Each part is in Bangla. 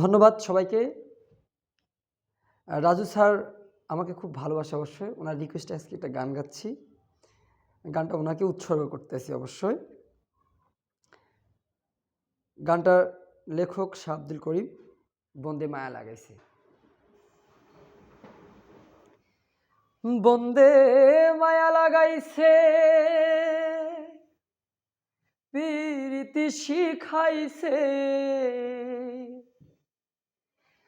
ধন্যবাদ সবাইকে। রাজু স্যার আমাকে খুব ভালোবাসে অবশ্যই। ওনার রিকোয়েস্টে আজকে একটা গান গাচ্ছি। গানটা ওনাকে উৎসর্গ করতেছি অবশ্যই। গানটার লেখক শাহ আব্দুল করিম, বন্দে মায়া লাগাইছে। বন্দে মায়া লাগাইছে, প্রীতি শিখাইছে।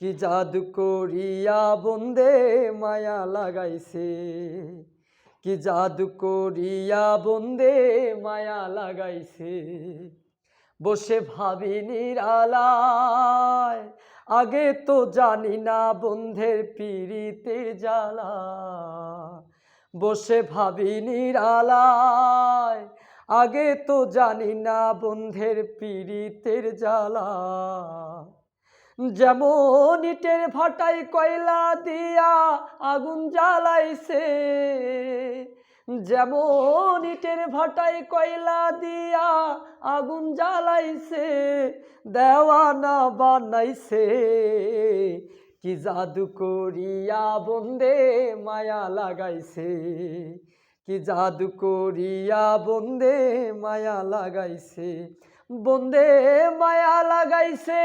কি জাদু করিয়া বন্দে মায়া লাগাইছে? কি জাদু করিয়া বন্দে মায়া লাগাইছে? বসে ভাবি নিরালায়, আগে তো জানি না বন্ধের পীড়িতের জ্বালা। বসে ভাবি নিরালায়, আগে তো জানি না বন্ধের পীড়িতের জ্বালা। যেমন ইটের ভাটায় কয়লা দিয়া আগুন জ্বালাইছে, যেমন ইটের ভাটায় কয়লা দিয়া আগুন জ্বালাইছে, দেওয়ানা বানাইছে। কি জাদু করিয়া বন্দে মায়া লাগাইছে, কি জাদু করিয়া বন্দে মায়া লাগাইছে, বন্দে মায়া লাগাইছে।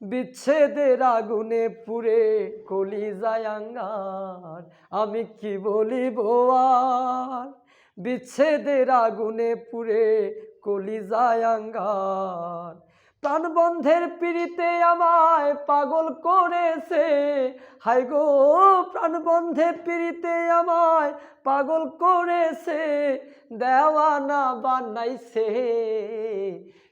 বিচ্ছেদের আগুনে পুরে কলি জায়াঙ্গার আমি কি বলিব আর? বিচ্ছেদের আগুনে পুরে কলি জায়াঙ্গার প্রাণবন্ধের পিড়িতে আমায় পাগল করেছে। হাই গো, প্রাণবন্ধের পিড়িতে আমায় পাগল করেছে। দেওয়ানা বানাইছে।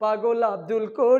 পাগল আব্দুল